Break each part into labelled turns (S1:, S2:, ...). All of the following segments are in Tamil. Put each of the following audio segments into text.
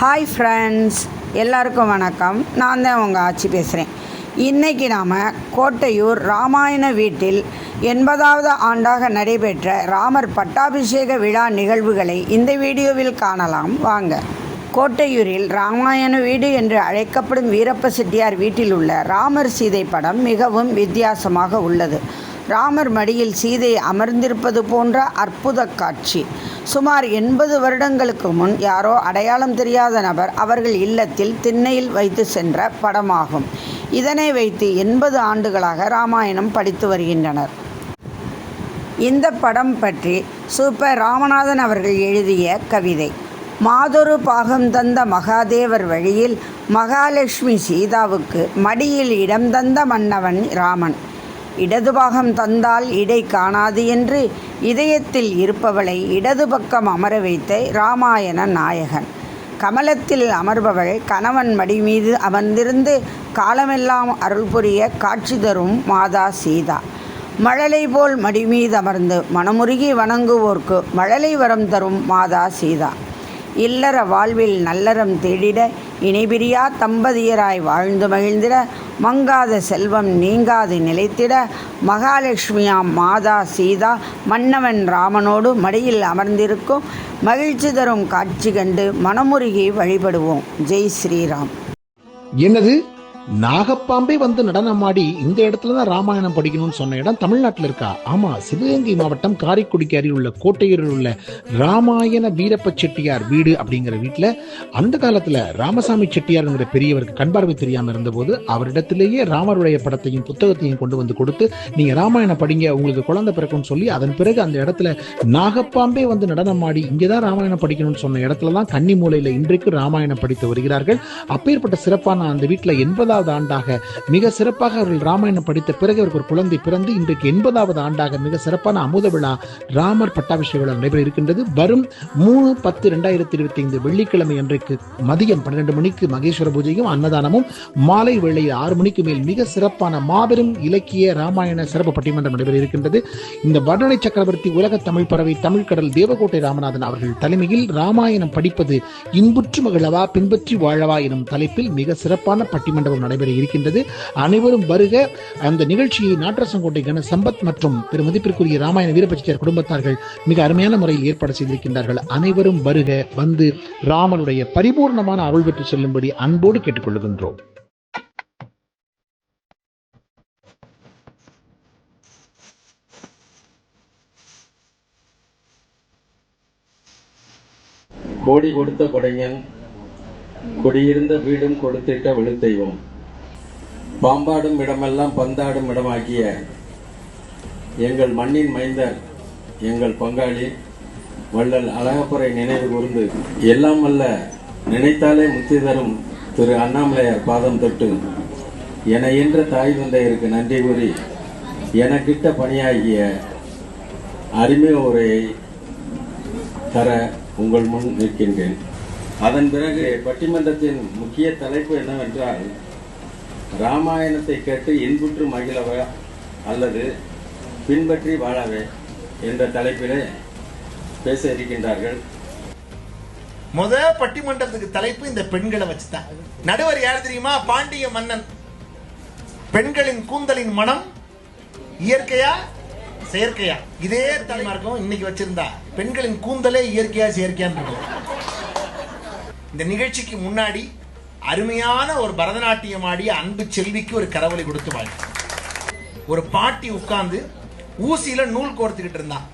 S1: ஹாய் ஃப்ரெண்ட்ஸ் எல்லாருக்கும் வணக்கம். நான் தான் உங்கள் ஆட்சி பேசுகிறேன் இன்றைக்கி நாம் கோட்டையூர் ராமாயண வீட்டில் எண்பதாவது ஆண்டாக நடைபெற்ற ராமர் பட்டாபிஷேக விழா நிகழ்வுகளை இந்த வீடியோவில் காணலாம். வாங்க. கோட்டையூரில் ராமாயண வீடு என்று அழைக்கப்படும் வீரப்ப செட்டியார் வீட்டில் உள்ள ராமர் சீதை படம் மிகவும் வித்தியாசமாக உள்ளது. ராமர் மடியில் சீதை அமர்ந்திருப்பது போன்ற அற்புத காட்சி. சுமார் எண்பது வருடங்களுக்கு முன் யாரோ அடையாளம் தெரியாத நபர் அவர்கள் இல்லத்தில் திண்ணையில் வைத்து சென்ற படமாகும். இதனை வைத்து எண்பது ஆண்டுகளாக ராமாயணம் படித்து வருகின்றனர். இந்த படம் பற்றி சூப்பர் ராமநாதன் அவர்கள் எழுதிய கவிதை மாதொரு பாகம் தந்த மகாதேவர் வழியில் மகாலட்சுமி சீதாவுக்கு மடியில் இடம் தந்த மன்னவன் ராமன். இடது பாகம் தந்தால் இடை காணாது என்று இதயத்தில் இருப்பவளை இடது பக்கம் அமர வைத்த ராமாயண நாயகன். கமலத்தில் அமர்பவள் கணவன் மடி மீது அமர்ந்திருந்து காலமெல்லாம் அருள் புரிய காட்சி தரும் மாதா சீதா. மழலை போல் மடி மீது அமர்ந்து மனமுருகி வணங்குவோர்க்கு மழலை வரம் தரும் மாதா சீதா. இல்லற வாழ்வில் நல்லறம் தேடிட இணைபிரியா தம்பதியராய் வாழ்ந்து மகிழ்ந்திட மங்காத செல்வம் நீங்காது நிலைத்திட மகாலட்சுமியாம் மாதா சீதா மன்னவன் ராமனோடு மடியில் அமர்ந்திருக்கும். மகிழ்ச்சி தரும் காட்சி கண்டு மனமுருகி வழிபடுவோம். ஜெய் ஸ்ரீராம்.
S2: என்னது? நாகப்பாம்பே வந்து நடனமாடி இந்த இடத்துல தான் ராமாயணம் படிக்கணும்னு சொன்ன இடம் தமிழ்நாட்டில் இருக்கா? ஆமா சிவகங்கை மாவட்டம் காரைக்குடிக்கு அருகில் உள்ள கோட்டையூரில் உள்ள ராமாயண வீரப்ப செட்டியார் வீடு அப்படிங்கிற வீட்டில் அந்த காலத்தில் ராமசாமி செட்டியார்ங்கிற பெரியவருக்கு கண்பார்வை தெரியாமல் இருந்தபோது அவரிடத்திலேயே ராமருடைய படத்தையும் புத்தகத்தையும் கொண்டு வந்து கொடுத்து நீங்கள் ராமாயணம் படிங்க உங்களுக்கு குழந்தை பிறக்கும்னு சொல்லி அதன் பிறகு அந்த இடத்துல நாகப்பாம்பே வந்து நடனமாடி இங்கே தான் ராமாயணம் படிக்கணும்னு சொன்ன இடத்துல தான் கன்னி மூலையில் இன்றைக்கு ராமாயணம் படித்து வருகிறார்கள். அப்பேற்பட்ட சிறப்பான அந்த வீட்டில் எண்பதாவது ஆண்டாக மிக சிறப்பாக அவர்கள் ராமாயணம் படித்த பிறகு அவருக்கு ஒரு குழந்தை பிறந்து இன்றைக்கு எண்பதாவது ஆண்டாக மிக சிறப்பான அமுத விழா ராமர் பட்டாபிஷேக விழா நடைபெற இருக்கின்றது. வரும் மூணு பத்து ரெண்டாயிரத்தி இருபத்தி ஐந்து வெள்ளிக்கிழமை அன்றைக்கு மதியம் பன்னிரண்டு மணிக்கு மகேஸ்வர பூஜையும் அன்னதானமும். மாலை வேளையில் ஆறு மணிக்கு மேல் மிக சிறப்பான மாபெரும் இலக்கிய ராமாயண சிறப்பு பட்டிமன்றம் நடைபெற இருக்கின்றது. இந்த வர்ணனை சக்கரவர்த்தி உலக தமிழ் பறவை தமிழ்கடல் தேவகோட்டை ராமநாதன் அவர்கள் தலைமையில் ராமாயணம் படிப்பது இன்புற்று மகிழவா பின்பற்றி வாழவா எனும் தலைப்பில் மிக சிறப்பான பட்டிமண்டபம் நடைபெற இருக்கின்றது. அனைவரும் வருக. அந்த நிகழ்ச்சியை நாட்டரசங்கோட்டை கன சம்பத் மற்றும் பெருமதிப்பிற்குரிய ராமாயண வீரபட்சியர் குடும்பத்தார்கள் மிக அருமையான முறையில் ஏற்பாடு செய்திருக்கின்றார்கள். அனைவரும் வருக. வந்து ராமனுடைய பரிபூர்ணமான அருள் பெற்று செல்லும்படி அன்போடு கேட்டுக்கொள்கின்றோம்.
S3: கோடி கொடுத்த கொடையன் குடியிருந்த வீடும் கொடுத்திட்ட விழுத்தெய்வம். பாம்பாடும் இடமெல்லாம் பந்தாடும் இடமாக்கிய எங்கள் மண்ணின் மைந்தர் எங்கள் பங்காளி வள்ளல் அழகப்புரை நினைவு கூர்ந்து எல்லாம் அல்ல நினைத்தாலே முத்தி தரும் திரு அண்ணாமலையார் பாதம் தொட்டு என என்ற தாய் தந்தையருக்கு நன்றி கூறி எனக்கிட்ட பணியாகிய அருமை உரையை தர உங்கள் முன் நிற்கின்றேன். அதன் பிறகு பட்டிமன்றத்தின் முக்கிய தலைப்பு என்னவென்றால் ராமாயணத்தை கேட்டு இன்புற்று மகிழவா அல்லது பின்பற்றி வாழவே என்ற தலைப்பிலே பேச இருக்கின்றார்கள்.
S4: முத பட்டிமன்றத்துக்கு தலைப்பு இந்த பெண்களை வச்சுதான். நடுவர் யார் தெரியுமா? பாண்டிய மன்னன். பெண்களின் கூந்தலின் மனம் இயற்கையா? செயற்கையா? இதே தலைமா இருக்கும். இன்னைக்கு வச்சிருந்தா. பெண்களின் கூந்தலே இயற்கையா செயற்கையான்னு இந்த நிகழ்ச்சிக்கு முன்னாடி அருமையான ஒரு பரதநாட்டியம் ஆடிய அன்பு செல்விக்கு ஒரு கரவொலி கொடுத்து வாழ்த்து. ஒரு பாட்டி உட்கார்ந்து ஊசியில நூல் கோர்த்துக்கிட்டு இருந்தான்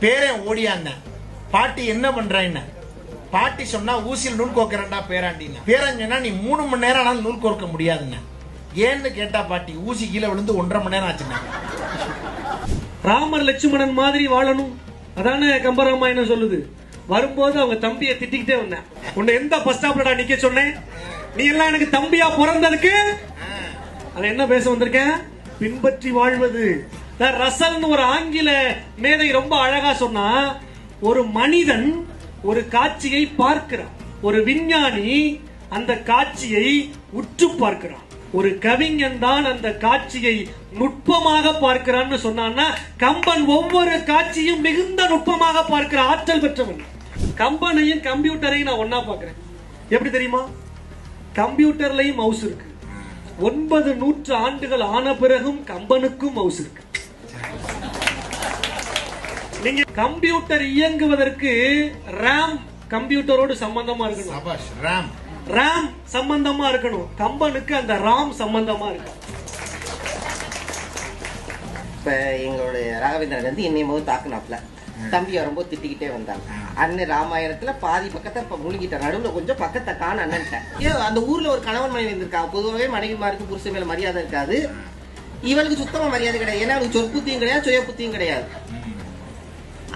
S4: பேரன் ஓடியாங்க பாட்டி என்ன பண்றேன்னு பாட்டி சொன்னா ஊசியில் நூல் கோர்க்கிறேன்டா பேராண்டின்னு. பேரன் சொன்னா நீ மூணு மணி நேரம் ஆனாலும் நூல் கோர்க்க முடியாதுன்னு. ஏன்னு கேட்டா பாட்டி ஊசி கீழே விழுந்து ஒன்றரை மணி நேரம் ஆச்சுன்னா.
S5: ராமர் லட்சுமணன் மாதிரி வாழணும். அதானே கம்பராமாயணம் சொல்லுது. வரும்போது அவங்க தம்பியை திட்டிக்கிட்டே வந்தேன். உன்னை எந்த பஸ் ஸ்டாப்லடா நிக்க சொன்னேன்? நீ எல்லாம் எனக்கு தம்பியா பிறந்ததுக்கு? அது என்ன பேச வந்திருக்கேன் பின்பற்றி வாழ்வது. நான் ரசல்னு ஒரு ஆங்கில மேதை ரொம்ப அழகா சொன்னா ஒரு மனிதன் ஒரு காட்சியை பார்க்கிறான். ஒரு விஞ்ஞானி அந்த காட்சியை உற்று பார்க்கிறான். ஒரு கவிஞன் தான் அந்த காட்சியை நுட்பமாக பார்க்கிறான்னு சொன்னான்னா கம்பன் ஒவ்வொரு காட்சியும் மிகுந்த நுட்பமாக பார்க்கிற ஆற்றல் பெற்றவன். கம்பனையும் கம்ப்யூட்டரையும் நான் ஒன்னா பார்க்கிறேன். எப்படி தெரியுமா? கம்ப்யூட்டர்லயும் மவுஸ் இருக்கு. ஒன்பது நூற்று ஆண்டுகள் ஆன பிறகும் கம்பனுக்கும் மவுஸ் இருக்கு. நீங்க கம்ப்யூட்டர் இயங்குவதற்கு ரேம் கம்ப்யூட்டரோடு சம்பந்தமா இருக்கணும்.
S4: சபாஷ் ராம்
S5: ரேம் சம்பந்தமா இருக்கணும். கம்பனுக்கு அந்த ராம் சம்பந்தமா இருக்கு.
S6: இப்ப எங்களுடைய ராகவேந்திரன் வந்து என்னைய போது தாக்குனாப்ல தம்பி வரும்போது திட்டிக்கிட்டே வந்தாங்க. அண்ணன் ராமாயணத்துல பாதி பக்கத்தை இப்ப முழுங்கிட்ட நடுவுல கொஞ்சம் பக்கத்தை காண அண்ணன்ட்டேன் ஏன் அந்த ஊர்ல ஒரு கணவன் மனைவி இருந்திருக்காங்க பொதுவாகவே மனைவிமாருக்கு புருஷன் மேல மரியாதை இருக்காது. இவளுக்கு சுத்தமா மரியாதை கிடையாது. ஏன்னா அவளுக்கு சொற்புத்தியும் கிடையாது சுய புத்தியும் கிடையாது.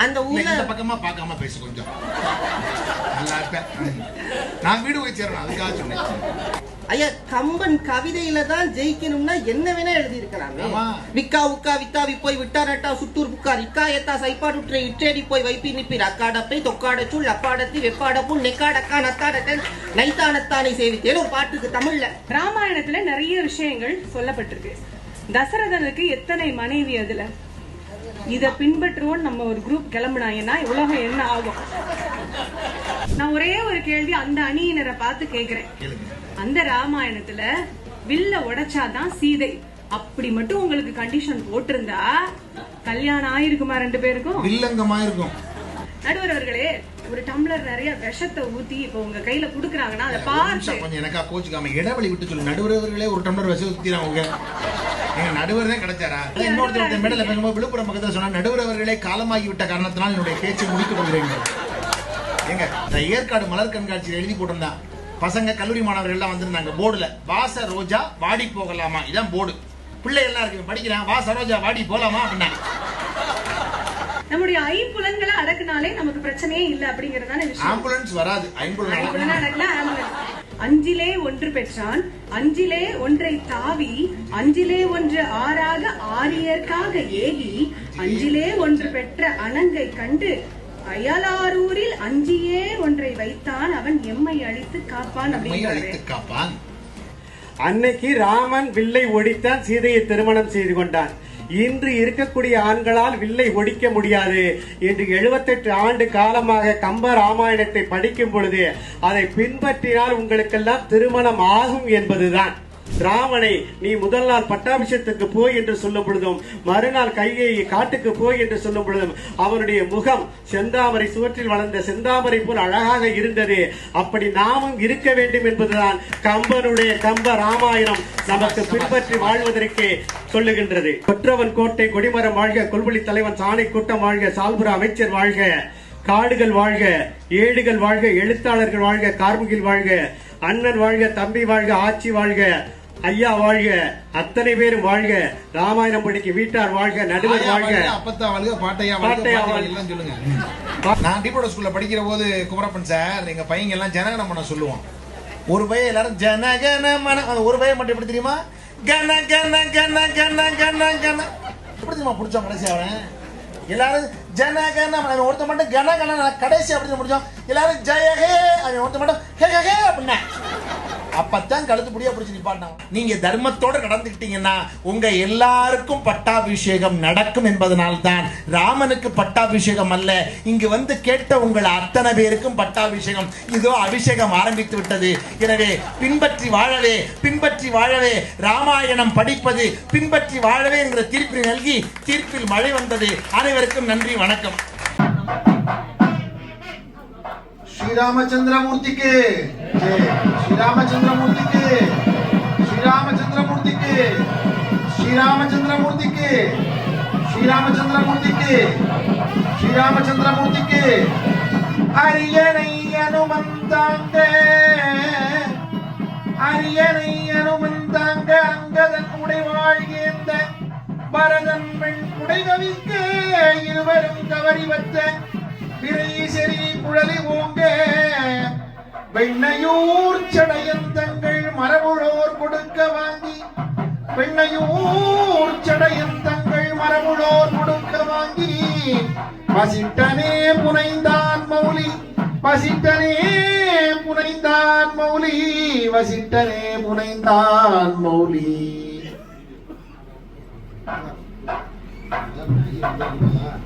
S6: அந்த ஊர்ல
S4: பக்கமா பார்க்காம பேசு கொஞ்சம். நல்லா இருப்பேன். நான் வீடு போய் சேரணும் அதுக்காக சொன்னேன்.
S6: ஐயா கம்பன் கவிதையில தான் ஜெயிக்கணும்னா என்ன வேணா எழுதி இருக்கலாமே
S4: ஆமா.
S6: விக்கா உக்கா வித்தா விப்போய் விட்டா நட்டா சுட்டூர் புக்கார் இக்கா எத்தா சைப்பாடுற்றை இற்றேடி போய் வைப்பி நிப்பீர் அக்காடப்பை தொக்காடச்சுள் அப்பாடத்தி வெப்பாடப்புள் நெக்காடக்கா நத்தாடக்கன் நைத்தானத்தானை சேவித்தேன். ஒரு பாட்டுக்கு தமிழ்ல.
S7: ராமாயணத்துல நிறைய விஷயங்கள் சொல்லப்பட்டிருக்கு. தசரதனுக்கு எத்தனை மனைவி அதுல? இத பின்பற்றுவோம் நம்ம ஒரு குரூப் கிளம்புனாங்கன்னா உலகம் என்ன ஆகும்? நான் ஒரே ஒரு கேள்வி அந்த அணியினரை பார்த்து கேக்குறேன். அந்த ராமாயணத்துல வில்ல உடைச்சாதான் சீதை. அப்படி மட்டும் உங்களுக்கு கண்டிஷன் போட்டிருந்தா கல்யாணம் ஆயிருக்குமா ரெண்டு பேருக்கும்?
S4: வில்லங்கமா இருக்கும்.
S7: நடுவர் அவர்களே ஒரு டம்ளர் நிறைய விஷத்தை ஊத்தி இப்ப உங்க கையில குடுக்குறாங்கன்னா அதை பார்த்து.
S4: கொஞ்சம் எனக்கா கோச்சுக்காம இடைவெளி விட்டு சொல்லு. நடுவரவர்களே ஒரு டம்ளர் வச்சு ஊத்திறாங்க எங்க நடுவர் தான் கிடைச்சாரா இன்னொருத்தர் மேடல விழுப்புரம் பக்கத்துல சொன்னா நடுவர் அவர்களே காலமாகி விட்ட காரணத்தினால் என்னுடைய பேச்சை முடித்துக் கொள்கிறேன். ஏங்க இந்த ஏற்காடு மலர் கண்காட்சியில் எழுதி போட்டிருந்தான். பசங்க கல்லூரி மாணவர்கள் எல்லாம் வந்திருந்தாங்க போர்டுல. வாச ரோஜா வாடி போகலாமா? இதான் போர்டு. பிள்ளை எல்லாம் இருக்கு படிக்கிறான் வாச ரோஜா வாடி போலாமா அப்படின்னா
S7: நம்முடைய ஐம்புலன்களை அடக்குனாலே நமக்கு பிரச்சனையே இல்ல அப்படிங்கறதான விஷயம்.
S4: ஆம்புலன்ஸ் வராது. ஐம்புலன்
S7: ஐம்புலனை அடக்கல ஆம்புலன்ஸ். அஞ்சிலே ஒன்று பெற்றான் அஞ்சிலே ஒன்றை தாவி அஞ்சிலே ஒன்று ஆறாக ஆரியர்க்காக ஏகி அஞ்சிலே ஒன்று பெற்ற அணங்கை கண்டு அயலாரூரில் அஞ்சியே ஒன்றை வைத்தான் அவன் எம்மை அழித்து காப்பான்
S4: அழைத்து காப்பான்.
S5: அன்னைக்கு ராமன் வில்லை ஒடித்தான் சீதையை திருமணம் செய்து கொண்டான். இன்று இருக்கக்கூடிய ஆண்களால் வில்லை ஒடிக்க முடியாது. இன்று 78 ஆண்டு காலமாக கம்ப ராமாயணத்தை படிக்கும் பொழுது அதை பின்பற்றினால் உங்களுக்கெல்லாம் திருமணம் ஆகும் என்பதுதான். ராமனை நீ முதல் நாள் பட்டாபிஷேகத்துக்கு போய் என்று சொல்லும் பொழுதும் மறுநாள் கையை காட்டுக்கு போய் என்று சொல்லும் பொழுதும் அவனுடைய முகம் செந்தாமரை சுவற்றில் வளர்ந்த செந்தாமரை போல் அழகாக இருந்தது. அப்படி நாமும் இருக்க வேண்டும் என்பதுதான் கம்பனுடைய கம்ப ராமாயணம் நமக்கு பின்பற்றி வாழ்வதற்கு சொல்லுகின்றது. கொற்றவன் கோட்டை கொடிமரம் வாழ்க கொல்வழி தலைவன் சாணை கூட்டம் வாழ்க சால்புரா அமைச்சர் வாழ்க காடுகள் வாழ்க ஏடுகள் வாழ்க எழுத்தாளர்கள் வாழ்க கார்முகில் வாழ்க அண்ணன் வாழ்க தம்பி வாழ்க ஆட்சி வாழ்க ஐயா வாழ்க அத்தனை பேரும் வாழ்க. ராமாயணம் படிக்க வீட்டார் வாழ்க நடுவர் வாழ்க.
S4: அப்பத்தா வாழ்க பாட்டையா
S5: பாட்டையா வாழ்க.
S4: சொல்லுங்க. நான் டிபோட ஸ்கூல்ல படிக்கிற போது குமரப்பன் சார் எங்க பையங்க எல்லாம் ஜனகணமன சொல்லுவோம் ஒரு பையன் எல்லாரும் ஜனகன மன ஒரு பையன் மட்டும் எப்படி தெரியுமா? கன கன கன கன கன கன எப்படி தெரியுமா பிடிச்சோம் கடைசி அவன்? எல்லாரும் ஜனகன மன அவன் ஒருத்த மட்டும் கன கன கடைசி அப்படி முடிச்சோம் எல்லாரும் ஜெயஹே அவன் ஒருத்த மட்டும் ஹே ஹே ஹே அப்படின்னா. அப்பத்தான் கழுத்து முடியா பிடிச்சி நிப்பாட்டான் நீங்க தர்மத்தோட நடந்துக்கிட்டீங்கன்னா உங்க எல்லாருக்கும் பட்டாபிஷேகம் நடக்கும் என்பதனால்தான் ராமனுக்கு பட்டாபிஷேகம் அல்ல. இங்கு வந்து கேட்ட உங்கள் அத்தனை பேருக்கும் பட்டாபிஷேகம். இதோ அபிஷேகம் ஆரம்பித்து விட்டது. எனவே பின்பற்றி வாழவே பின்பற்றி வாழவே. ராமாயணம் படிப்பது பின்பற்றி வாழவே என்கிற தீர்ப்பை நல்கி தீர்ப்பில் மழை வந்தது. அனைவருக்கும் நன்றி வணக்கம்.
S8: ശ്രീരാമചന്ദ്രമൂർത്തിക്ക്. ശ്രീരാമചന്ദ്രമൂർത്തിക്ക്. ശ്രീരാമചന്ദ്രമൂർത്തിക്ക്. ശ്രീരാമചന്ദ്രമൂർത്തിക്ക്. ശ്രീരാമചന്ദ്രമൂർത്തിക്ക്. ശ്രീരാമചന്ദ്രമൂർത്തിക്ക്. അരിയണൈ അനുമന്താങ്ക அரியணை அனுமந்தாங்க அங்கதன் உடைவாழ்கின்ற பரதன் பெண் உடைகவிக்க இருவரும் கவரி வச்ச பிறை சரி வெண்ணையூர் சடையந்தங்கள் மரபுழோர் கொடுக்க வாங்கி வெண்ணையூர் சடையந்தங்கள் மரபுழோர் கொடுக்க வாங்கி பசிட்டனே புனைந்தான் மௌலி பசிட்டனே புனைந்தான் மௌலி வசிட்டனே புனைந்தான் மௌலி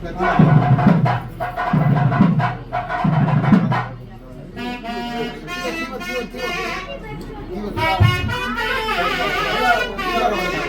S8: Thank you. 하러 가자.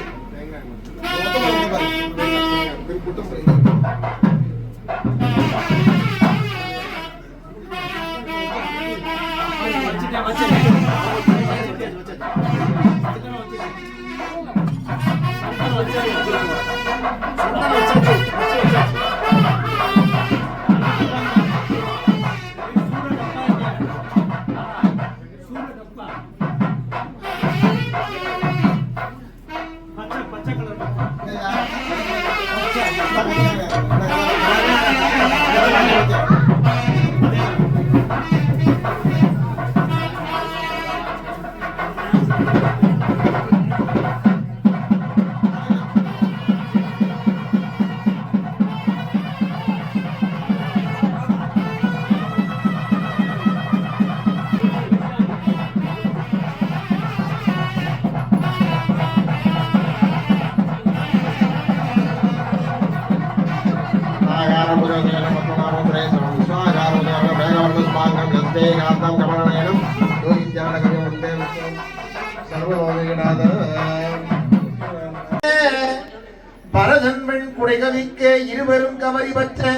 S8: பரதன் குடைகவிக்க இருவரும் கவரி பற்ற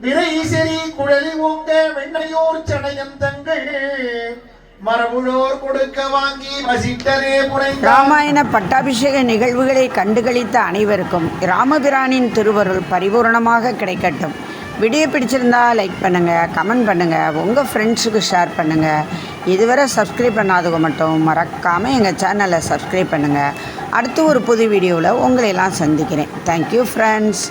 S8: விரை செறி குழலி ஓங்க வெண்ணையோர் சடையம் தங்கள் கொடுக்க வாங்கி வசிட்டனே
S1: ராமாயண பட்டாபிஷேக நிகழ்வுகளை கண்டுகளித்த அனைவருக்கும் ராமபிரானின் திருவருள் பரிபூரணமாக கிடைக்கட்டும். வீடியோ பிடிச்சிருந்தா லைக் பண்ணுங்கள் கமெண்ட் பண்ணுங்கள் உங்கள் ஃப்ரெண்ட்ஸுக்கு ஷேர் பண்ணுங்கள் இதுவரை சப்ஸ்கிரைப் பண்ணாதவங்க மட்டும் மறக்காமல் எங்கள் சேனலை சப்ஸ்கிரைப் பண்ணுங்கள் அடுத்து ஒரு புது வீடியோவில் உங்களை எல்லாம் சந்திக்கிறேன். Thank you friends